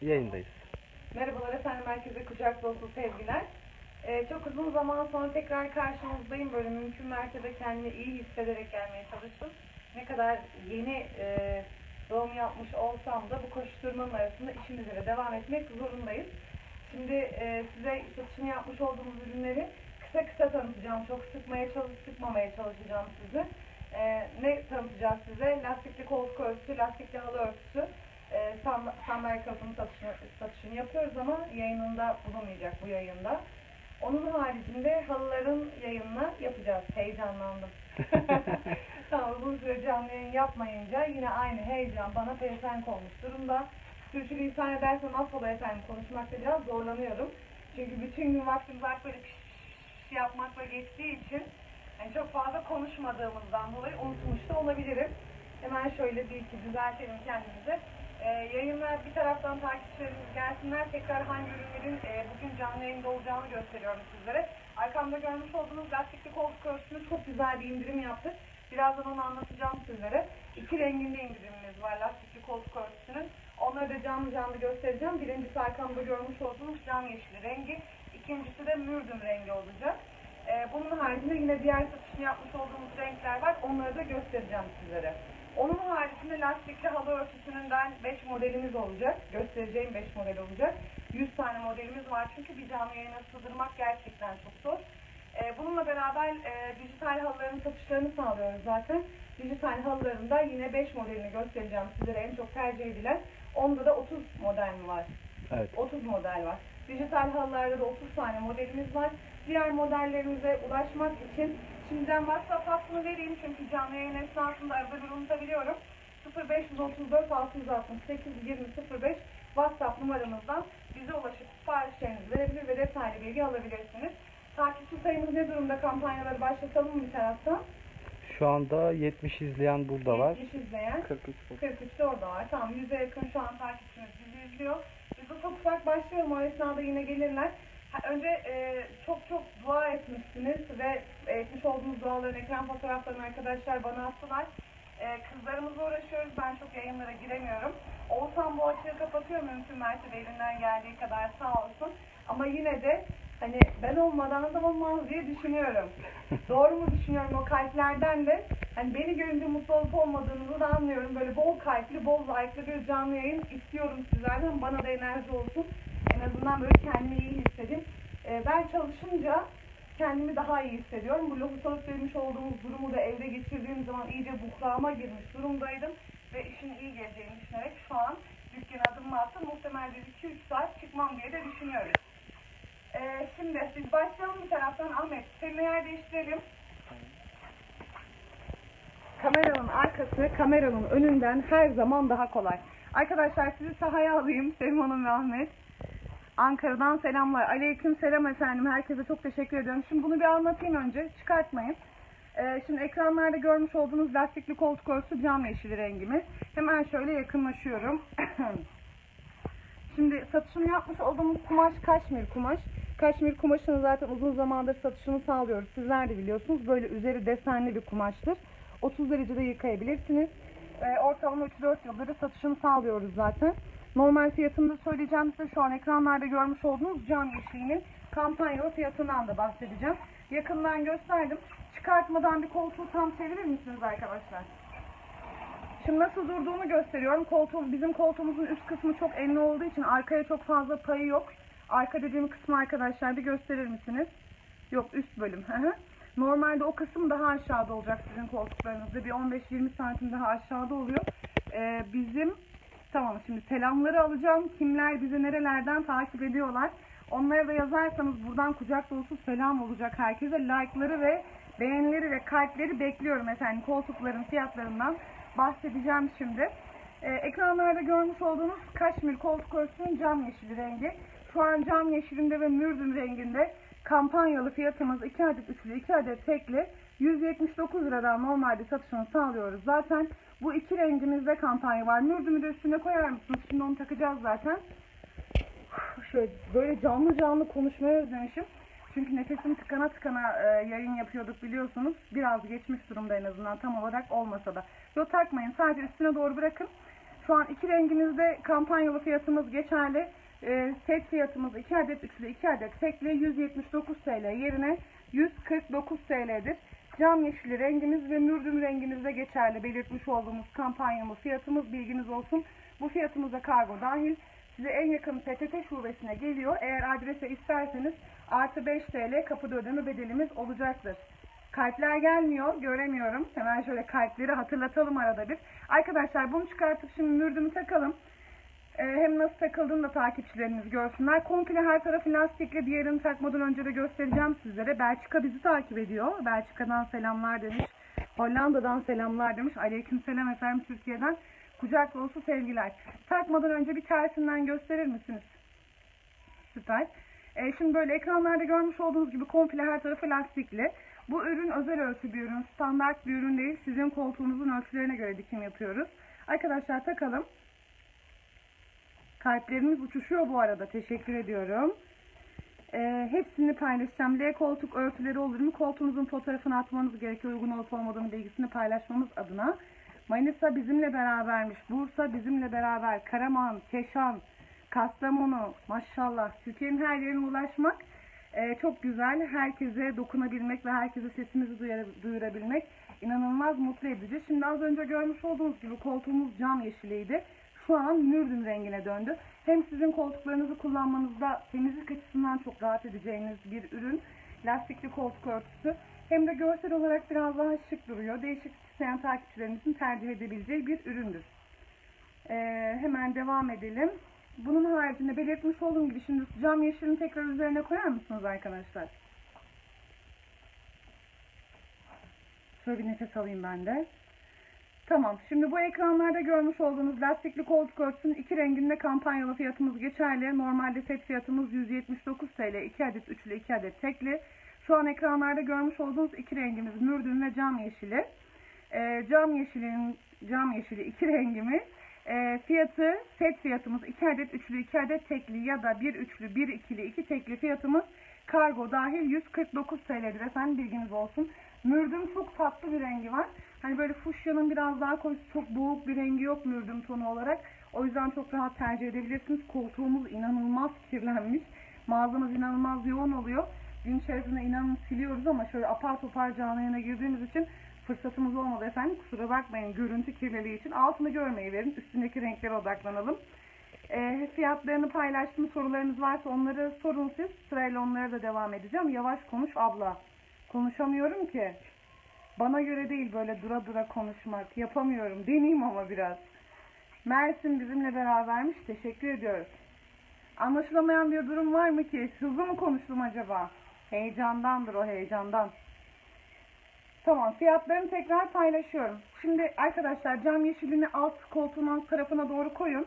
Yayındayız. Merhabalar efendim, herkese kucak dolusu sevgiler. Ee, çok uzun zaman sonra tekrar karşınızdayım. Böyle mümkün mertebe kendini iyi hissederek gelmeye çalıştım. Ne kadar yeni e, doğum yapmış olsam da bu koşuşturmanın arasında işimize devam etmek zorundayız. Şimdi e, size satışını yapmış olduğumuz ürünleri kısa kısa tanıtacağım. Çok sıkmaya çalış, sıkmamaya çalışacağım sizi. E, ne tanıtacağız size? Lastikli koltuk örtüsü, lastikli halı örtüsü, e, sandalye kapının satışını, satışını yapıyoruz ama yayınında bulunmayacak bu yayında. Onun haricinde halıların yayınını yapacağız. Heyecanlandım. tamam uzun süre canlı yayın yapmayınca yine aynı heyecan bana pelesenk olmuş durumda. Sürçülisan edersem affola efendim konuşmakta biraz zorlanıyorum. Çünkü bütün gün vaktim var böyle piş piş piş yapmakla geçtiği için yani çok fazla konuşmadığımızdan dolayı unutmuş da olabilirim. Hemen şöyle bir iki düzeltelim kendimizi. Ee, yayınlar bir taraftan takipçilerimiz gelsinler. Tekrar hangi ürünlerin e, bugün canlı yayında olacağını gösteriyorum sizlere. Arkamda görmüş olduğunuz lastikli koltuk örtüsünü çok güzel bir indirim yaptık. Birazdan onu anlatacağım sizlere. İki renginde indirimimiz var lastikli koltuk örtüsünün. Onları da canlı canlı göstereceğim. Birincisi arkamda görmüş olduğunuz cam yeşili rengi. İkincisi de mürdüm rengi olacak. Ee, bunun haricinde yine diğer satışını yapmış olduğumuz renkler var. Onları da göstereceğim sizlere. Onun haricinde lastikli halı örtüsünden 5 modelimiz olacak. Göstereceğim 5 model olacak. 100 tane modelimiz var çünkü bir canlı yayına sığdırmak gerçekten çok zor. Ee, bununla beraber e, dijital halıların satışlarını sağlıyoruz zaten. Dijital halıların da yine 5 modelini göstereceğim sizlere en çok tercih edilen. Onda da 30 model var? Evet. 30 model var. Dijital halılarda da 30 tane modelimiz var. Diğer modellerimize ulaşmak için şimdiden WhatsApp hattını vereyim çünkü canlı yayın esnasında arada bir unutabiliyorum. 0534 668 20 05 WhatsApp numaramızdan bize ulaşıp siparişlerinizi verebilir ve detaylı bilgi alabilirsiniz. Takipçi sayımız ne durumda? Kampanyaları başlatalım mı bir taraftan? Şu anda 70 izleyen burada var. 70 izleyen. 43 bu. 43 de orada var. Tamam yüze yakın şu an takipçimiz bizi izliyor. Biz ufak ufak başlayalım. O esnada yine gelirler. Önce e, çok çok dua etmişsiniz ve etmiş olduğunuz duaların ekran fotoğraflarını arkadaşlar bana attılar. E, kızlarımızla uğraşıyoruz. Ben çok yayınlara giremiyorum. Oğuzhan bu açığı kapatıyor mümkün mertebe elinden geldiği kadar sağ olsun. Ama yine de hani ben olmadan da olmaz diye düşünüyorum. Doğru mu düşünüyorum o kalplerden de hani beni görünce mutlu olup olmadığınızı da anlıyorum. Böyle bol kalpli, bol like'lı bir canlı yayın istiyorum sizlerden. Bana da enerji olsun. En azından böyle kendimi iyi hissedeyim. Ee, ben çalışınca kendimi daha iyi hissediyorum. Bu lohusalık demiş olduğumuz durumu da evde geçirdiğim zaman iyice buhrama girmiş durumdaydım. Ve işin iyi geleceğini düşünerek şu an dükkana adımımı attım. Muhtemelen bir 2-3 saat çıkmam diye de düşünüyoruz. Ee, şimdi biz başlayalım bir taraftan. Ahmet, seninle yer değiştirelim. Kameranın arkası kameranın önünden her zaman daha kolay. Arkadaşlar sizi sahaya alayım Sevim Hanım ve Ahmet. Ankara'dan selamlar. Aleyküm selam efendim. Herkese çok teşekkür ediyorum. Şimdi bunu bir anlatayım önce. Çıkartmayın. Ee, şimdi ekranlarda görmüş olduğunuz lastikli koltuk örtüsü cam yeşili rengimiz. Hemen şöyle yakınlaşıyorum. Şimdi satışını yapmış olduğumuz kumaş kaşmir kumaş. Kaşmir kumaşını zaten uzun zamandır satışını sağlıyoruz. Sizler de biliyorsunuz. Böyle üzeri desenli bir kumaştır. 30 derecede yıkayabilirsiniz. Ee, ortalama 3-4 yıldır satışını sağlıyoruz zaten. Normal fiyatını da söyleyeceğim size. Şu an ekranlarda görmüş olduğunuz cam yeşiğinin kampanyalı fiyatından da bahsedeceğim. Yakından gösterdim. Çıkartmadan bir koltuğu tam çevirir misiniz arkadaşlar? Şimdi nasıl durduğunu gösteriyorum. Koltuğum, bizim koltuğumuzun üst kısmı çok enli olduğu için arkaya çok fazla payı yok. Arka dediğim kısmı arkadaşlar bir gösterir misiniz? Yok üst bölüm. Normalde o kısım daha aşağıda olacak sizin koltuklarınızda. Bir 15-20 santim daha aşağıda oluyor. Ee, bizim tamam şimdi selamları alacağım. Kimler bizi nerelerden takip ediyorlar. Onlara da yazarsanız buradan kucak dolusu selam olacak herkese. Like'ları ve beğenileri ve kalpleri bekliyorum efendim. Koltukların fiyatlarından bahsedeceğim şimdi. Ee, ekranlarda görmüş olduğunuz kaşmir koltuk örtüsünün cam yeşili rengi. Şu an cam yeşilinde ve mürdüm renginde kampanyalı fiyatımız 2 adet üçlü 2 adet tekli 179 liradan normalde satışını sağlıyoruz. Zaten bu iki rengimizde kampanya var. Mürdümü de üstüne koyar mısınız? Şimdi onu takacağız zaten. Şöyle böyle canlı canlı konuşmaya özlemişim. Çünkü nefesim tıkana tıkana e, yayın yapıyorduk biliyorsunuz. Biraz geçmiş durumda en azından tam olarak olmasa da. Yok takmayın sadece üstüne doğru bırakın. Şu an iki rengimizde kampanyalı fiyatımız geçerli. Ee, set fiyatımız 2 adet üçlü 2 adet tekli 179 TL yerine 149 TL'dir. Cam yeşili rengimiz ve mürdüm rengimizde geçerli belirtmiş olduğumuz kampanyamız fiyatımız bilginiz olsun. Bu fiyatımıza kargo dahil. Size en yakın PTT şubesine geliyor. Eğer adrese isterseniz artı 5 TL kapıda ödeme bedelimiz olacaktır. Kalpler gelmiyor, göremiyorum. Hemen şöyle kalpleri hatırlatalım arada bir. Arkadaşlar bunu çıkartıp şimdi mürdümü takalım. Ee, hem nasıl takıldığını da takipçilerimiz görsünler. Komple her tarafı lastikli. Diğerini takmadan önce de göstereceğim sizlere. Belçika bizi takip ediyor. Belçika'dan selamlar demiş. Hollanda'dan selamlar demiş. Aleyküm selam efendim Türkiye'den. Kucak dolusu sevgiler. Takmadan önce bir tersinden gösterir misiniz? Süper. Ee, şimdi böyle ekranlarda görmüş olduğunuz gibi komple her tarafı lastikli. Bu ürün özel ölçü bir ürün. Standart bir ürün değil. Sizin koltuğunuzun ölçülerine göre dikim yapıyoruz. Arkadaşlar takalım. Kalplerimiz uçuşuyor bu arada. Teşekkür ediyorum. Ee, hepsini paylaşacağım. L koltuk örtüleri olur mu? Koltuğunuzun fotoğrafını atmanız gerekiyor. Uygun olup olmadığını bilgisini paylaşmamız adına. Manisa bizimle berabermiş. Bursa bizimle beraber. Karaman, Keşan, Kastamonu. Maşallah. Türkiye'nin her yerine ulaşmak ee, çok güzel. Herkese dokunabilmek ve herkese sesimizi duyurabilmek inanılmaz mutlu edici. Şimdi az önce görmüş olduğunuz gibi koltuğumuz cam yeşiliydi. Şu an mürdüm rengine döndü. Hem sizin koltuklarınızı kullanmanızda temizlik açısından çok rahat edeceğiniz bir ürün. Lastikli koltuk örtüsü. Hem de görsel olarak biraz daha şık duruyor. Değişik isteyen takipçilerimizin tercih edebileceği bir üründür. Ee, hemen devam edelim. Bunun haricinde belirtmiş olduğum gibi şimdi cam yeşilini tekrar üzerine koyar mısınız arkadaşlar? Şöyle bir nefes alayım ben de. Tamam. Şimdi bu ekranlarda görmüş olduğunuz lastikli koltuk örtüsünün iki renginde kampanyalı fiyatımız geçerli. Normalde set fiyatımız 179 TL. 2 adet üçlü, 2 adet tekli. Şu an ekranlarda görmüş olduğunuz iki rengimiz mürdüm ve cam yeşili. Ee, cam yeşilinin cam yeşili iki rengimiz. Ee, fiyatı set fiyatımız 2 adet üçlü, 2 adet tekli ya da bir üçlü, bir ikili, iki tekli fiyatımız kargo dahil 149 TL'dir efendim bilginiz olsun. Mürdüm çok tatlı bir rengi var. Hani böyle fuşyanın biraz daha koyu, çok boğuk bir rengi yok mürdüm tonu olarak. O yüzden çok rahat tercih edebilirsiniz. Koltuğumuz inanılmaz kirlenmiş. Mağazamız inanılmaz yoğun oluyor. Gün içerisinde inanın siliyoruz ama şöyle apar topar canlı yayına girdiğimiz için fırsatımız olmadı efendim. Kusura bakmayın görüntü kirliliği için. Altını görmeyi verin. Üstündeki renklere odaklanalım. E, fiyatlarını paylaştım. Sorularınız varsa onları sorun siz. Sırayla onlara da devam edeceğim. Yavaş konuş abla. Konuşamıyorum ki. Bana göre değil böyle dura dura konuşmak. Yapamıyorum. Deneyeyim ama biraz. Mersin bizimle berabermiş. Teşekkür ediyoruz. Anlaşılamayan bir durum var mı ki? Hızlı mı konuştum acaba? Heyecandandır o heyecandan. Tamam fiyatlarını tekrar paylaşıyorum. Şimdi arkadaşlar cam yeşilini alt koltuğun alt tarafına doğru koyun.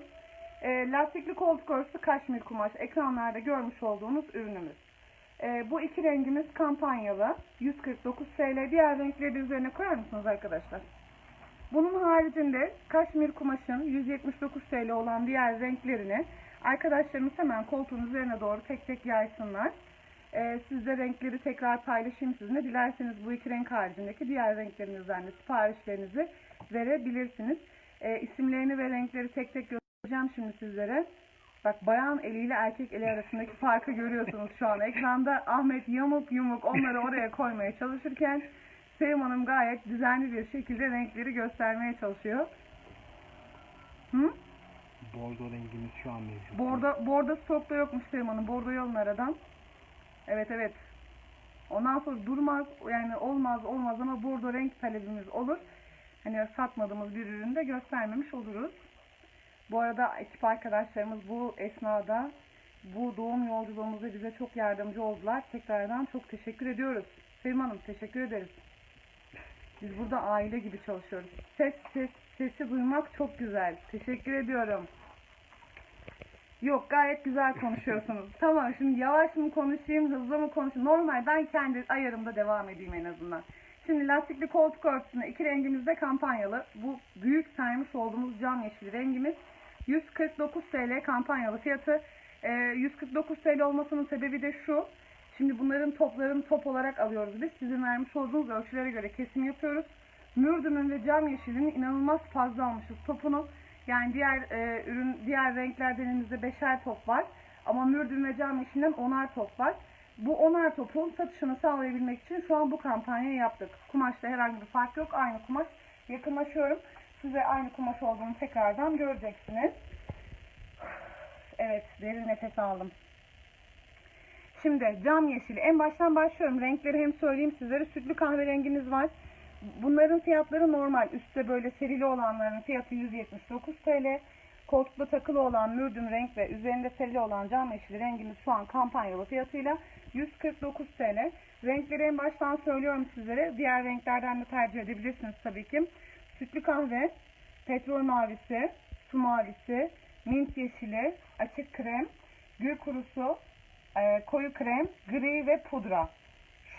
E, lastikli koltuk örtüsü kaşmir kumaş. Ekranlarda görmüş olduğunuz ürünümüz. E, bu iki rengimiz kampanyalı. 149 TL. Diğer renkleri üzerine koyar mısınız arkadaşlar? Bunun haricinde kaşmir kumaşın 179 TL olan diğer renklerini arkadaşlarımız hemen koltuğun üzerine doğru tek tek yaysınlar. Ee, siz de renkleri tekrar paylaşayım sizinle. Dilerseniz bu iki renk haricindeki diğer renklerinizden de siparişlerinizi verebilirsiniz. Ee, isimlerini ve renkleri tek tek göstereceğim şimdi sizlere. Bak bayan eliyle erkek eli arasındaki farkı görüyorsunuz şu an. Ekranda Ahmet yamuk yumuk onları oraya koymaya çalışırken Sevim Hanım gayet düzenli bir şekilde renkleri göstermeye çalışıyor. Hı? Bordo rengimiz şu an mevcut. Bordo, bordo stokta yokmuş Sevim Hanım. Bordoyu alın aradan. Evet evet. Ondan sonra durmaz yani olmaz olmaz ama bordo renk talebimiz olur. Hani satmadığımız bir üründe göstermemiş oluruz. Bu arada ekip arkadaşlarımız bu esnada bu doğum yolculuğumuzda bize çok yardımcı oldular. Tekrardan çok teşekkür ediyoruz. Sevim Hanım teşekkür ederiz. Biz burada aile gibi çalışıyoruz. Ses, ses, sesi duymak çok güzel. Teşekkür ediyorum. Yok gayet güzel konuşuyorsunuz. tamam şimdi yavaş mı konuşayım, hızlı mı konuşayım? Normal ben kendi ayarımda devam edeyim en azından. Şimdi lastikli koltuk örtüsünde iki rengimizde kampanyalı. Bu büyük sermiş olduğumuz cam yeşil rengimiz. 149 TL kampanyalı fiyatı. Ee, 149 TL olmasının sebebi de şu. Şimdi bunların toplarını top olarak alıyoruz biz. Sizin vermiş olduğunuz ölçülere göre kesim yapıyoruz. Mürdümün ve cam yeşilinin inanılmaz fazla almışız topunu. Yani diğer e, ürün diğer renklerden elimizde beşer top var. Ama mürdüm ve cam yeşilinden onar top var. Bu onar topun satışını sağlayabilmek için şu an bu kampanyayı yaptık. Kumaşta herhangi bir fark yok. Aynı kumaş. Yakınlaşıyorum. Size aynı kumaş olduğunu tekrardan göreceksiniz. Evet, derin nefes aldım. Şimdi cam yeşili. En baştan başlıyorum. Renkleri hem söyleyeyim sizlere. Sütlü kahverengimiz var. Bunların fiyatları normal. Üstte böyle serili olanların fiyatı 179 TL. Koltukta takılı olan mürdüm renk ve üzerinde serili olan cam yeşili rengimiz şu an kampanyalı fiyatıyla 149 TL. Renkleri en baştan söylüyorum sizlere. Diğer renklerden de tercih edebilirsiniz tabii ki. Sütlü kahve, petrol mavisi, su mavisi, mint yeşili, açık krem, gül kurusu, e, koyu krem, gri ve pudra.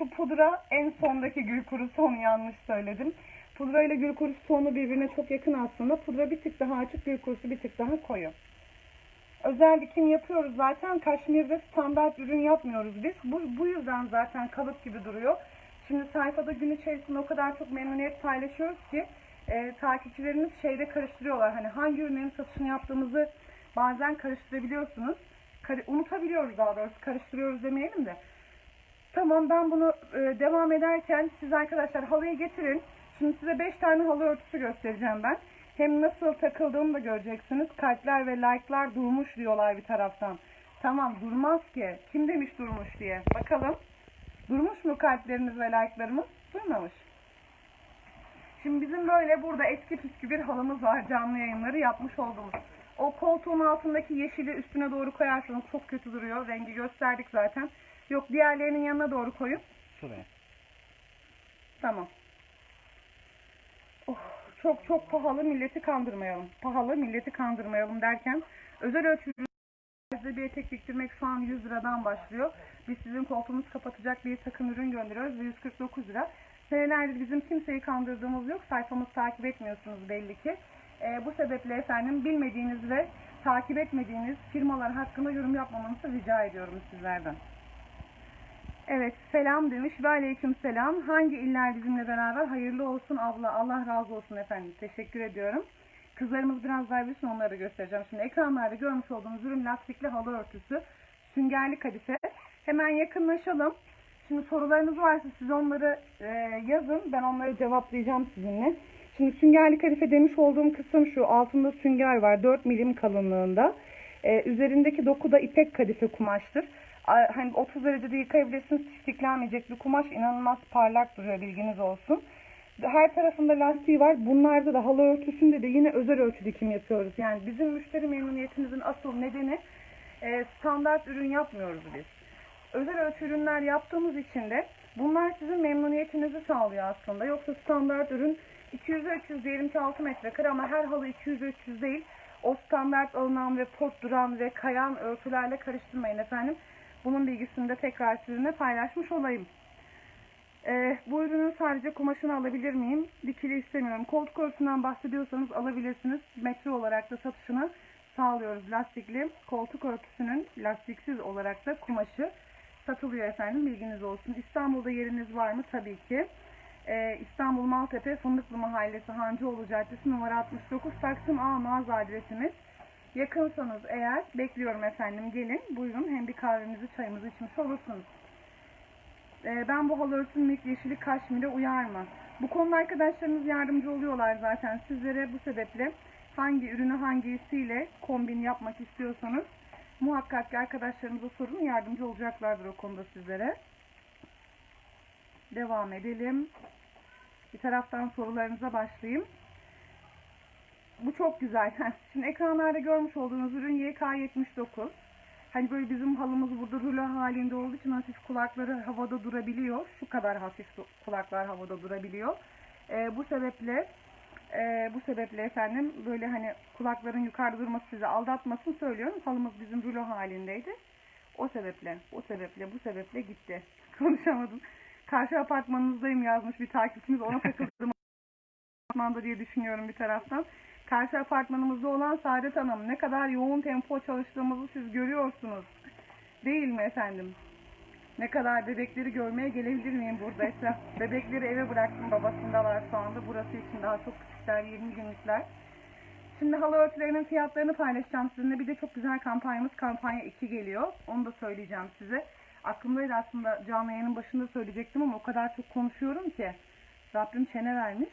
Şu pudra en sondaki gül kurusu onu yanlış söyledim. Pudra ile gül kurusu tonu birbirine çok yakın aslında. Pudra bir tık daha açık, gül kurusu bir tık daha koyu. Özel dikim yapıyoruz zaten. Kaşmir'de standart ürün yapmıyoruz biz. Bu, bu yüzden zaten kalıp gibi duruyor. Şimdi sayfada gün içerisinde o kadar çok memnuniyet paylaşıyoruz ki e, takipçilerimiz şeyde karıştırıyorlar. Hani hangi ürünlerin satışını yaptığımızı bazen karıştırabiliyorsunuz. Kar- unutabiliyoruz daha doğrusu. Karıştırıyoruz demeyelim de. Tamam ben bunu e, devam ederken siz arkadaşlar halıyı getirin. Şimdi size 5 tane halı örtüsü göstereceğim ben. Hem nasıl takıldığını da göreceksiniz. Kalpler ve like'lar durmuş diyorlar bir taraftan. Tamam durmaz ki. Kim demiş durmuş diye. Bakalım. Durmuş mu kalplerimiz ve like'larımız? Durmamış. Şimdi bizim böyle burada eski püskü bir halımız var canlı yayınları yapmış olduğumuz. O koltuğun altındaki yeşili üstüne doğru koyarsanız çok kötü duruyor. Rengi gösterdik zaten. Yok diğerlerinin yanına doğru koyup Şuraya. Tamam. Oh, çok çok pahalı milleti kandırmayalım. Pahalı milleti kandırmayalım derken özel ölçülü Size bir etek diktirmek şu an 100 liradan başlıyor. Biz sizin koltuğunuz kapatacak bir takım ürün gönderiyoruz ve 149 lira. Senelerdir bizim kimseyi kandırdığımız yok. Sayfamızı takip etmiyorsunuz belli ki. Ee, bu sebeple efendim bilmediğiniz ve takip etmediğiniz firmalar hakkında yorum yapmamanızı rica ediyorum sizlerden. Evet selam demiş ve aleyküm selam. Hangi iller bizimle beraber? Hayırlı olsun abla. Allah razı olsun efendim. Teşekkür ediyorum. Kızlarımız biraz daha bilsin onları da göstereceğim. Şimdi ekranlarda görmüş olduğunuz ürün lastikli halı örtüsü. Süngerli kadife. Hemen yakınlaşalım. Şimdi sorularınız varsa siz onları e, yazın. Ben onları cevaplayacağım sizinle. Şimdi süngerli kadife demiş olduğum kısım şu. Altında sünger var. 4 milim kalınlığında. E, üzerindeki doku da ipek kadife kumaştır. Hani 30 derecede yıkayabilirsiniz. Çiftliklenmeyecek bir kumaş. inanılmaz parlak duruyor. Bilginiz olsun. Her tarafında lastiği var. Bunlarda da halı örtüsünde de yine özel ölçü dikim yapıyoruz. Yani bizim müşteri memnuniyetimizin asıl nedeni e, standart ürün yapmıyoruz biz. Özel ölçü ürünler yaptığımız için de bunlar sizin memnuniyetinizi sağlıyor aslında. Yoksa standart ürün 200-300 diyelim ki 6 metrekare ama her halı 200-300 değil. O standart alınan ve pot duran ve kayan örtülerle karıştırmayın efendim. Bunun bilgisini de tekrar sizinle paylaşmış olayım. Ee, bu ürünün sadece kumaşını alabilir miyim? Dikili istemiyorum. Koltuk örtüsünden bahsediyorsanız alabilirsiniz. Metre olarak da satışını sağlıyoruz. Lastikli koltuk örtüsünün lastiksiz olarak da kumaşı satılıyor efendim. Bilginiz olsun. İstanbul'da yeriniz var mı? Tabii ki. Ee, İstanbul Maltepe Fındıklı Mahallesi Hancıoğlu Caddesi numara 69 Taksim A mağaza adresimiz. Yakınsanız eğer bekliyorum efendim gelin buyurun hem bir kahvemizi çayımızı içmiş olursunuz. Ee, ben bu halı ilk yeşili kaşmire uyar mı? Bu konuda arkadaşlarımız yardımcı oluyorlar zaten. Sizlere bu sebeple hangi ürünü hangisiyle kombin yapmak istiyorsanız muhakkak ki arkadaşlarımıza sorun yardımcı olacaklardır o konuda sizlere. Devam edelim. Bir taraftan sorularınıza başlayayım. Bu çok güzel. Şimdi ekranlarda görmüş olduğunuz ürün YK79. Hani böyle bizim halımız burada rulo halinde olduğu için hafif kulakları havada durabiliyor. Şu kadar hafif kulaklar havada durabiliyor. Ee, bu sebeple e, bu sebeple efendim böyle hani kulakların yukarıda durması sizi aldatmasın söylüyorum. Halımız bizim rulo halindeydi. O sebeple, o sebeple, bu sebeple gitti. Konuşamadım. Karşı apartmanınızdayım yazmış bir takipçimiz. Ona takıldım apartmanda diye düşünüyorum bir taraftan. Karşı apartmanımızda olan Saadet Hanım ne kadar yoğun tempo çalıştığımızı siz görüyorsunuz. Değil mi efendim? Ne kadar bebekleri görmeye gelebilir miyim burada Esra? Bebekleri eve bıraktım babasındalar şu anda. Burası için daha çok küçükler 20 günlükler. Şimdi halı örtülerinin fiyatlarını paylaşacağım sizinle. Bir de çok güzel kampanyamız kampanya 2 geliyor. Onu da söyleyeceğim size. Aklımdaydı aslında canlı yayının başında söyleyecektim ama o kadar çok konuşuyorum ki. Rabbim çene vermiş.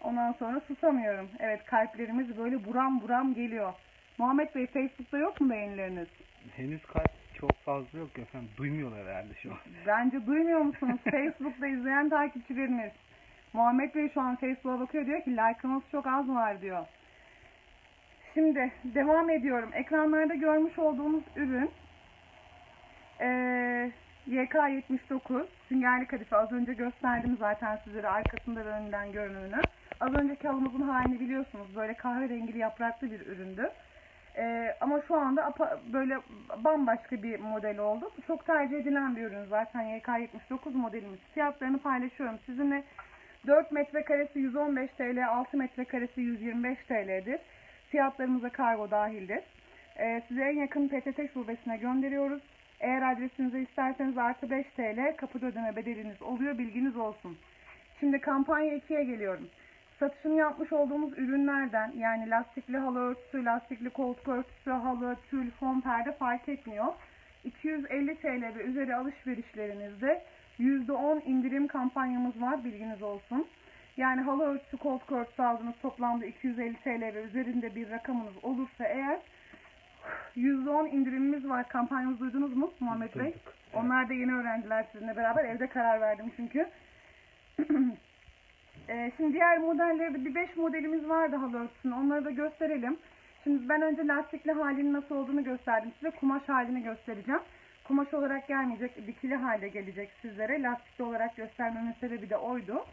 Ondan sonra susamıyorum. Evet kalplerimiz böyle buram buram geliyor. Muhammed Bey Facebook'ta yok mu beğenileriniz? Henüz kalp çok fazla yok efendim. Duymuyorlar herhalde şu an. Bence duymuyor musunuz? Facebook'ta izleyen takipçilerimiz. Muhammed Bey şu an Facebook'a bakıyor diyor ki like'ımız çok az var diyor. Şimdi devam ediyorum. Ekranlarda görmüş olduğunuz ürün eee YK79 süngerli kadife az önce gösterdim zaten sizlere arkasında ve önünden görünümünü. Az önceki halımızın halini biliyorsunuz böyle kahverengili yapraklı bir üründü. Ee, ama şu anda apa- böyle bambaşka bir model oldu. Çok tercih edilen bir ürün zaten YK79 modelimiz. Fiyatlarını paylaşıyorum sizinle. 4 metrekaresi 115 TL, 6 metrekaresi 125 TL'dir. Fiyatlarımıza kargo dahildir. Ee, size en yakın PTT şubesine gönderiyoruz. Eğer adresinize isterseniz artı 5 TL kapıda ödeme bedeliniz oluyor bilginiz olsun. Şimdi kampanya 2'ye geliyorum. Satışını yapmış olduğumuz ürünlerden yani lastikli halı örtüsü, lastikli koltuk örtüsü, halı, tül, fon, perde fark etmiyor. 250 TL ve üzeri alışverişlerinizde %10 indirim kampanyamız var bilginiz olsun. Yani halı örtüsü, koltuk örtüsü aldığınız toplamda 250 TL ve üzerinde bir rakamınız olursa eğer %10 indirimimiz var. Kampanyamızı duydunuz mu Muhammed Bey? Evet. Onlar da yeni öğrendiler sizinle beraber. Evde karar verdim çünkü. Ee, şimdi diğer modellerde bir 5 modelimiz vardı halı örtüsünün. Onları da gösterelim. Şimdi ben önce lastikli halinin nasıl olduğunu gösterdim size. Kumaş halini göstereceğim. Kumaş olarak gelmeyecek, dikili halde gelecek sizlere. Lastikli olarak göstermemin sebebi de oydu.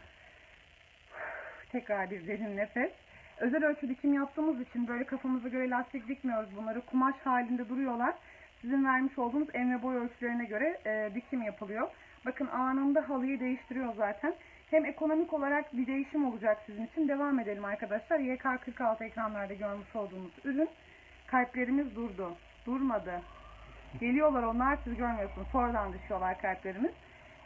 Tekrar bir derin nefes. Özel ölçü dikim yaptığımız için böyle kafamıza göre lastik dikmiyoruz bunları. Kumaş halinde duruyorlar. Sizin vermiş olduğunuz en ve boy ölçülerine göre e, dikim yapılıyor. Bakın anında halıyı değiştiriyor zaten. Hem ekonomik olarak bir değişim olacak sizin için. Devam edelim arkadaşlar. YK46 ekranlarda görmüş olduğunuz ürün. Kalplerimiz durdu. Durmadı. Geliyorlar onlar siz görmüyorsunuz. Sonradan düşüyorlar kalplerimiz.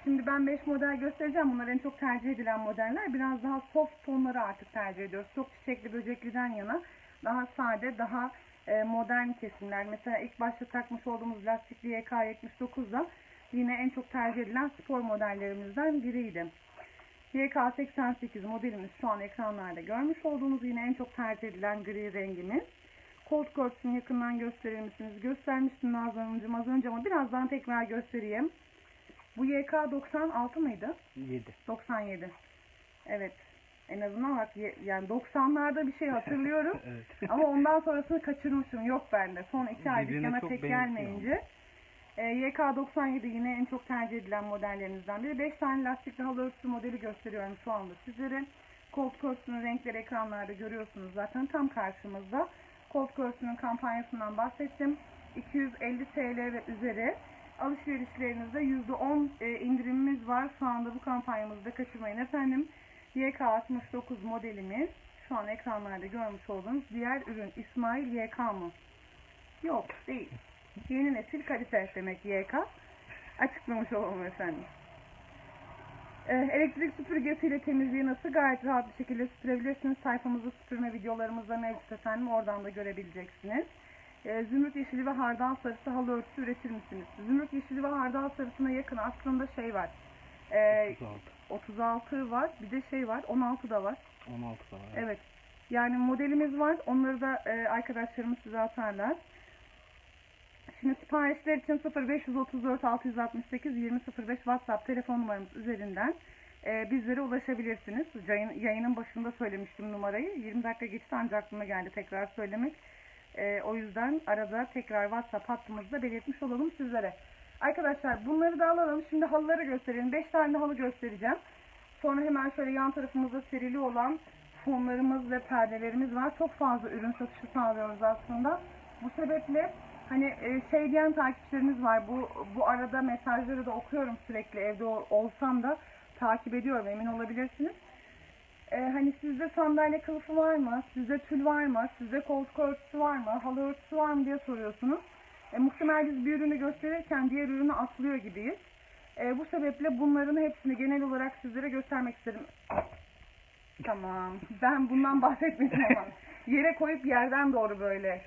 Şimdi ben 5 model göstereceğim. Bunlar en çok tercih edilen modeller. Biraz daha soft tonları artık tercih ediyoruz. Çok çiçekli böcekliden yana daha sade, daha e, modern kesimler. Mesela ilk başta takmış olduğumuz lastikli YK79 da yine en çok tercih edilen spor modellerimizden biriydi. YK88 modelimiz şu an ekranlarda görmüş olduğunuz yine en çok tercih edilen gri rengimiz. Koltuk örtüsünü yakından gösterir misiniz? Göstermiştim Nazan Hanımcığım az önce ama birazdan tekrar göstereyim. Bu YK96 mıydı? 7. 97. Evet. En azından bak yani 90'larda bir şey hatırlıyorum. evet. Ama ondan sonrasını kaçırmışım. Yok bende. Son iki ay dükkana tek benziyor. gelmeyince. E, YK97 yine en çok tercih edilen modellerinizden biri. 5 tane lastikli halı örtüsü modeli gösteriyorum şu anda sizlere. Koltuk örtüsünün renkleri ekranlarda görüyorsunuz zaten tam karşımızda. Koltuk örtüsünün kampanyasından bahsettim. 250 TL ve üzeri alışverişlerinizde %10 e, indirimimiz var. Şu anda bu kampanyamızda kaçırmayın efendim. YK69 modelimiz şu an ekranlarda görmüş olduğunuz diğer ürün İsmail YK mı? Yok değil. Yeni nesil kalite demek YK. Açıklamış olalım efendim. Ee, elektrik süpürgesiyle temizliği nasıl gayet rahat bir şekilde süpürebilirsiniz. Sayfamızda süpürme videolarımız da mevcut efendim. Oradan da görebileceksiniz. Ee, zümrüt yeşili ve hardal sarısı halı örtüsü üretir misiniz? Zümrüt yeşili ve hardal sarısına yakın aslında şey var. Ee, 36. 36 var. Bir de şey var. 16 da var. 16 da var. Evet. Yani modelimiz var. Onları da e, arkadaşlarımız size atarlar. Şimdi siparişler için 0534 668 2005 WhatsApp telefon numaramız üzerinden e, bizlere ulaşabilirsiniz. Yayın, yayının başında söylemiştim numarayı. 20 dakika geçti ancak aklıma geldi tekrar söylemek. E, o yüzden arada tekrar WhatsApp hattımızda belirtmiş olalım sizlere. Arkadaşlar bunları da alalım. Şimdi halıları gösterelim. 5 tane halı göstereceğim. Sonra hemen şöyle yan tarafımızda serili olan fonlarımız ve perdelerimiz var. Çok fazla ürün satışı sağlıyoruz aslında. Bu sebeple hani e, şey diyen takipçilerimiz var. Bu bu arada mesajları da okuyorum sürekli evde ol- olsam da takip ediyorum emin olabilirsiniz. E, hani sizde sandalye kılıfı var mı? Sizde tül var mı? Sizde koltuk örtüsü var mı? Halı örtüsü var mı diye soruyorsunuz. E, muhtemel biz bir ürünü gösterirken diğer ürünü atlıyor gibiyiz. E, bu sebeple bunların hepsini genel olarak sizlere göstermek istedim. Tamam. Ben bundan bahsetmedim ama. Yere koyup yerden doğru böyle.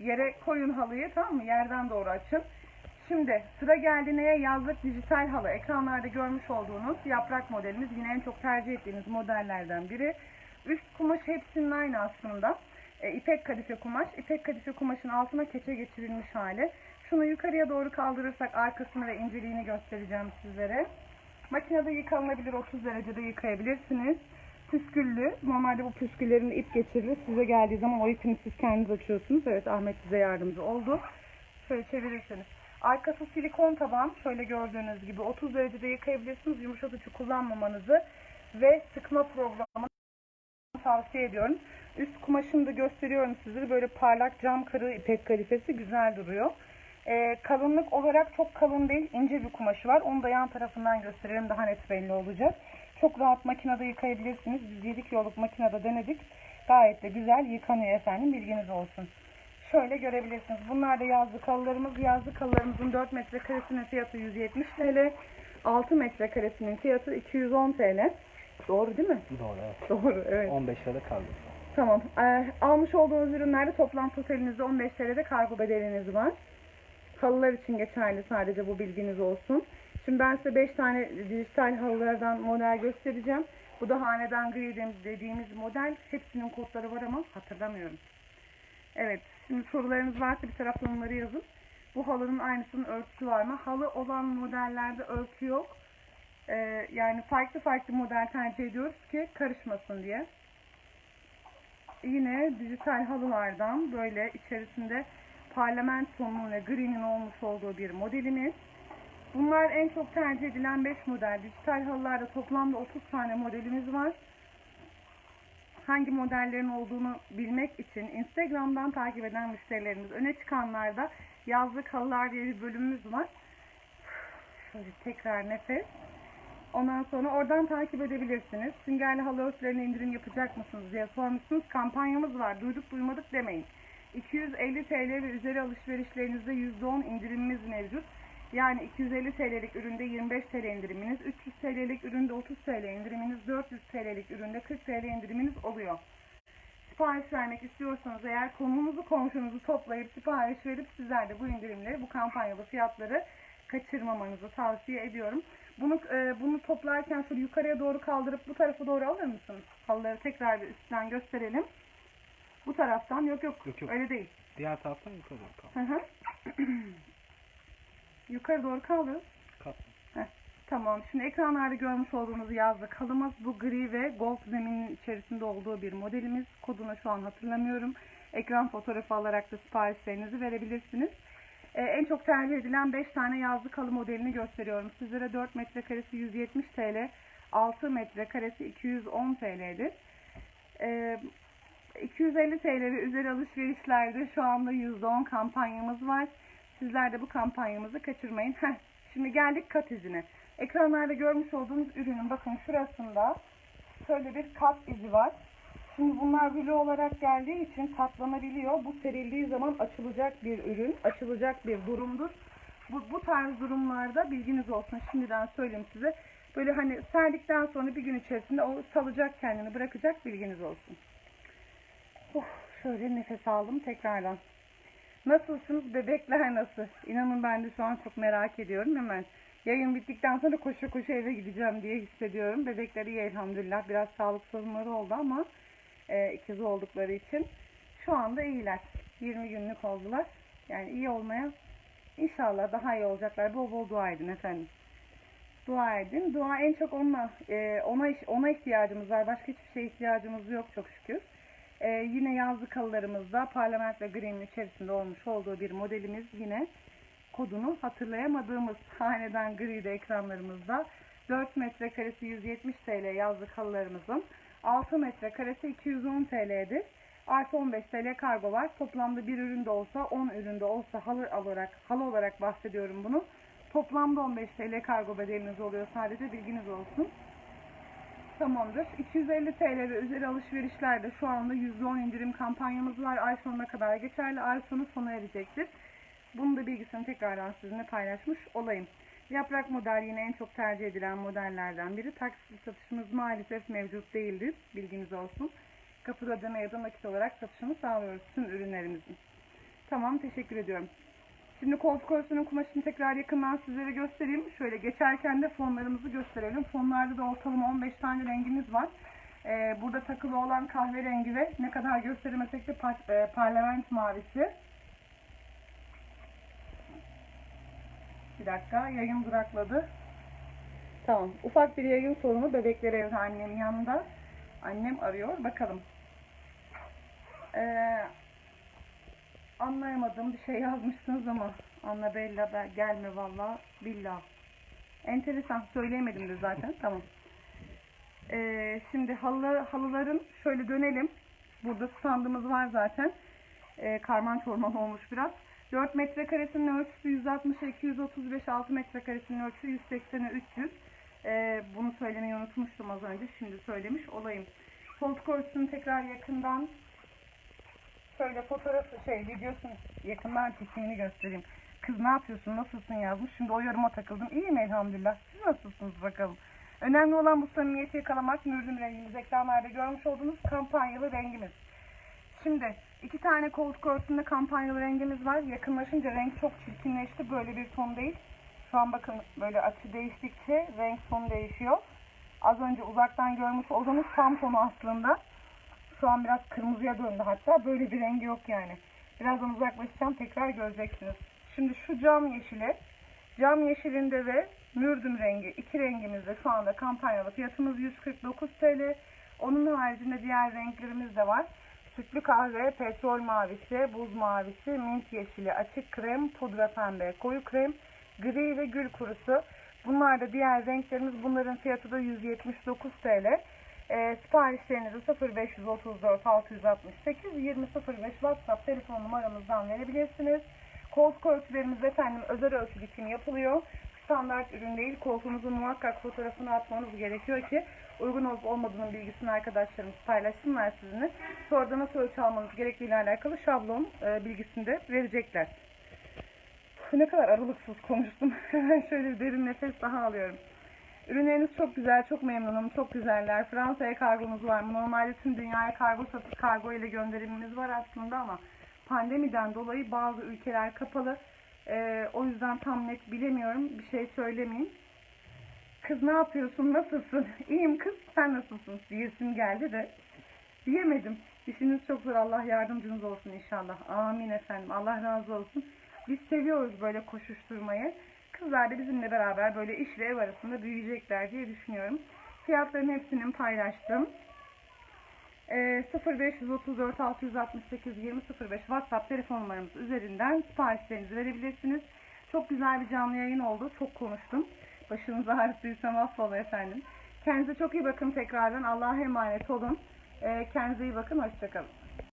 Yere koyun halıyı tamam mı? Yerden doğru açın. Şimdi sıra geldi neye? Yazlık dijital halı. Ekranlarda görmüş olduğunuz yaprak modelimiz. Yine en çok tercih ettiğiniz modellerden biri. Üst kumaş hepsinin aynı aslında. E, ipek kadife kumaş. İpek kadife kumaşın altına keçe geçirilmiş hali. Şunu yukarıya doğru kaldırırsak arkasını ve inceliğini göstereceğim sizlere. Makinede yıkanabilir, 30 derecede yıkayabilirsiniz. Püsküllü. Normalde bu püsküllerin ip geçirilir. Size geldiği zaman o ipini siz kendiniz açıyorsunuz. Evet Ahmet size yardımcı oldu. Şöyle çevirirseniz. Arkası silikon taban. Şöyle gördüğünüz gibi 30 derecede yıkayabilirsiniz. Yumuşatıcı kullanmamanızı ve sıkma programını tavsiye ediyorum. Üst kumaşını da gösteriyorum size. Böyle parlak cam kırığı ipek kalifesi güzel duruyor. Ee, kalınlık olarak çok kalın değil, ince bir kumaşı var. Onu da yan tarafından gösterelim daha net belli olacak. Çok rahat makinede yıkayabilirsiniz. Biz 7 kiloluk makinede denedik. Gayet de güzel yıkanıyor efendim bilginiz olsun. Şöyle görebilirsiniz. Bunlar da yazlık halılarımız. Yazlık halılarımızın 4 metrekaresinin fiyatı 170 TL. 6 metrekaresinin fiyatı 210 TL. Doğru değil mi? Doğru evet. Doğru evet. 15 lirada kaldı. Tamam. Ee, almış olduğunuz ürünlerde toplam totalinizde 15 TL'de kargo bedeliniz var. Halılar için geçerli sadece bu bilginiz olsun. Şimdi ben size 5 tane dijital halılardan model göstereceğim. Bu da hanedan gri dediğimiz- model. Hepsinin kodları var ama hatırlamıyorum. Evet. Şimdi sorularınız varsa bir taraftan onları yazın. Bu halının aynısının örtüsü var mı? Halı olan modellerde örtü yok. Ee, yani farklı farklı model tercih ediyoruz ki karışmasın diye yine dijital halılardan böyle içerisinde parlament ve green'in olmuş olduğu bir modelimiz. Bunlar en çok tercih edilen 5 model. Dijital halılarda toplamda 30 tane modelimiz var. Hangi modellerin olduğunu bilmek için Instagram'dan takip eden müşterilerimiz öne çıkanlarda yazlık halılar diye bir bölümümüz var. Şöyle tekrar nefes. Ondan sonra oradan takip edebilirsiniz. Süngerli halı örtülerine indirim yapacak mısınız diye sormuşsunuz. Kampanyamız var. Duyduk duymadık demeyin. 250 TL ve üzeri alışverişlerinizde %10 indirimimiz mevcut. Yani 250 TL'lik üründe 25 TL indiriminiz, 300 TL'lik üründe 30 TL indiriminiz, 400 TL'lik üründe 40 TL indiriminiz oluyor. Sipariş vermek istiyorsanız eğer konunuzu komşunuzu toplayıp sipariş verip sizler de bu indirimleri, bu kampanyalı fiyatları kaçırmamanızı tavsiye ediyorum. Bunu e, bunu toplarken şöyle yukarıya doğru kaldırıp bu tarafa doğru alır mısınız? Halıları tekrar bir üstten gösterelim. Bu taraftan yok yok, Yok, yok. öyle değil. Diğer taraftan yukarı doğru kaldı. Yukarı doğru kaldır. Kalk. Heh, Tamam. Şimdi ekranlarda görmüş olduğunuz yazlık halımız bu gri ve gold zeminin içerisinde olduğu bir modelimiz. Kodunu şu an hatırlamıyorum. Ekran fotoğrafı alarak da siparişlerinizi verebilirsiniz. Ee, en çok tercih edilen 5 tane yazlık halı modelini gösteriyorum. Sizlere 4 metrekaresi 170 TL, 6 metrekaresi 210 TL'dir. Ee, 250 TL ve üzeri alışverişlerde şu anda %10 kampanyamız var. Sizler de bu kampanyamızı kaçırmayın. Heh, şimdi geldik kat izine. Ekranlarda görmüş olduğunuz ürünün bakın şurasında şöyle bir kat izi var. Şimdi bunlar hülü olarak geldiği için katlanabiliyor. Bu serildiği zaman açılacak bir ürün, açılacak bir durumdur. Bu, bu tarz durumlarda bilginiz olsun. Şimdiden söyleyeyim size. Böyle hani serdikten sonra bir gün içerisinde o salacak kendini bırakacak bilginiz olsun. Oh, şöyle nefes aldım tekrardan. Nasılsınız? Bebekler nasıl? İnanın ben de şu an çok merak ediyorum hemen. Yayın bittikten sonra koşu koşu eve gideceğim diye hissediyorum. Bebekler iyi elhamdülillah. Biraz sağlık sorunları oldu ama e, ikiz oldukları için şu anda iyiler. 20 günlük oldular. Yani iyi olmaya inşallah daha iyi olacaklar. Bol bol dua edin efendim. Dua edin. Dua en çok onunla, e, ona, ona ihtiyacımız var. Başka hiçbir şeye ihtiyacımız yok çok şükür. Ee, yine yazlık halılarımızda parlament ve green içerisinde olmuş olduğu bir modelimiz yine kodunu hatırlayamadığımız hanedan gri de ekranlarımızda 4 metrekaresi 170 TL yazlık halılarımızın 6 metrekaresi 210 TL'dir. Artı 15 TL kargo var. Toplamda bir üründe olsa 10 üründe olsa halı olarak halı olarak bahsediyorum bunu. Toplamda 15 TL kargo bedeliniz oluyor sadece bilginiz olsun. Tamamdır. 250 TL ve üzeri alışverişlerde şu anda %10 indirim kampanyamız var. Ay sonuna kadar geçerli. Ay sonu sona erecektir. Bunun da bilgisini tekrardan sizinle paylaşmış olayım. Yaprak model yine en çok tercih edilen modellerden biri. Taksitli satışımız maalesef mevcut değildir. Bilginiz olsun. kapıda ödeme ya da nakit olarak satışını sağlıyoruz tüm ürünlerimizin. Tamam teşekkür ediyorum. Şimdi koltuk örtüsünün kumaşını tekrar yakından sizlere göstereyim. Şöyle geçerken de fonlarımızı gösterelim. Fonlarda da ortalama 15 tane rengimiz var. Ee, burada takılı olan kahverengi ve ne kadar gösteremesek de par- e, parlament mavisi. Bir dakika yayın durakladı. Tamam. Ufak bir yayın sorunu bebekler evde annemin yanında. Annem arıyor. Bakalım. Ee, anlayamadığım bir şey yazmışsınız ama Anna Bella ben gelme valla billah. Enteresan söyleyemedim de zaten tamam. Ee, şimdi halı, halıların şöyle dönelim. Burada standımız var zaten. Ee, karman çorman olmuş biraz. 4 metrekaresinin ölçüsü 160'a 235, 6 metrekaresinin ölçüsü 180'e 300. Ee, bunu söylemeyi unutmuştum az önce. Şimdi söylemiş olayım. Koltuk örtüsünü tekrar yakından şöyle fotoğrafı şey videosunu yakından çekimini göstereyim. Kız ne yapıyorsun nasılsın yazmış. Şimdi o yoruma takıldım. İyiyim elhamdülillah. Siz nasılsınız bakalım. Önemli olan bu samimiyeti yakalamak. Mürdüm rengimiz ekranlarda görmüş olduğunuz kampanyalı rengimiz. Şimdi iki tane koltuk örtüsünde kampanyalı rengimiz var. Yakınlaşınca renk çok çirkinleşti. Böyle bir ton değil. Şu an bakın böyle açı değiştikçe renk tonu değişiyor. Az önce uzaktan görmüş olduğunuz tam tonu aslında. Şu an biraz kırmızıya döndü hatta. Böyle bir rengi yok yani. Birazdan uzaklaşacağım tekrar göreceksiniz. Şimdi şu cam yeşili. Cam yeşilinde ve mürdüm rengi iki rengimizde şu anda kampanyalı fiyatımız 149 TL. Onun haricinde diğer renklerimiz de var. Sütlü kahve, petrol mavisi, buz mavisi, mint yeşili, açık krem, pudra pembe, koyu krem, gri ve gül kurusu. Bunlar da diğer renklerimiz. Bunların fiyatı da 179 TL. E, siparişlerinizi 0534 668 2005 WhatsApp telefon numaramızdan verebilirsiniz. Koltuk örtülerimiz efendim özel ölçü dikim yapılıyor. Standart ürün değil. Koltuğunuzun muhakkak fotoğrafını atmanız gerekiyor ki uygun olup olmadığının bilgisini arkadaşlarımız paylaşsınlar sizinle. Sonra da nasıl ölçü almanız gerektiğiyle alakalı şablon e, bilgisini de verecekler. Ne kadar aralıksız konuştum. Şöyle bir derin nefes daha alıyorum. Ürünleriniz çok güzel, çok memnunum, çok güzeller. Fransa'ya kargomuz var. Normalde tüm dünyaya kargo satıp kargo ile gönderimimiz var aslında ama pandemiden dolayı bazı ülkeler kapalı. Ee, o yüzden tam net bilemiyorum. Bir şey söylemeyeyim. Kız ne yapıyorsun, nasılsın? İyiyim kız, sen nasılsın? Diyesim geldi de diyemedim. İşiniz çok zor. Allah yardımcınız olsun inşallah. Amin efendim. Allah razı olsun. Biz seviyoruz böyle koşuşturmayı. Kızlar da bizimle beraber böyle iş ve ev arasında büyüyecekler diye düşünüyorum. Fiyatların hepsini paylaştım. Ee, 0534 668 2005 WhatsApp telefon numaramız üzerinden siparişlerinizi verebilirsiniz. Çok güzel bir canlı yayın oldu. Çok konuştum. Başınızı ağrıttıysam affola efendim. Kendinize çok iyi bakın tekrardan. Allah'a emanet olun. Ee, kendinize iyi bakın. Hoşçakalın.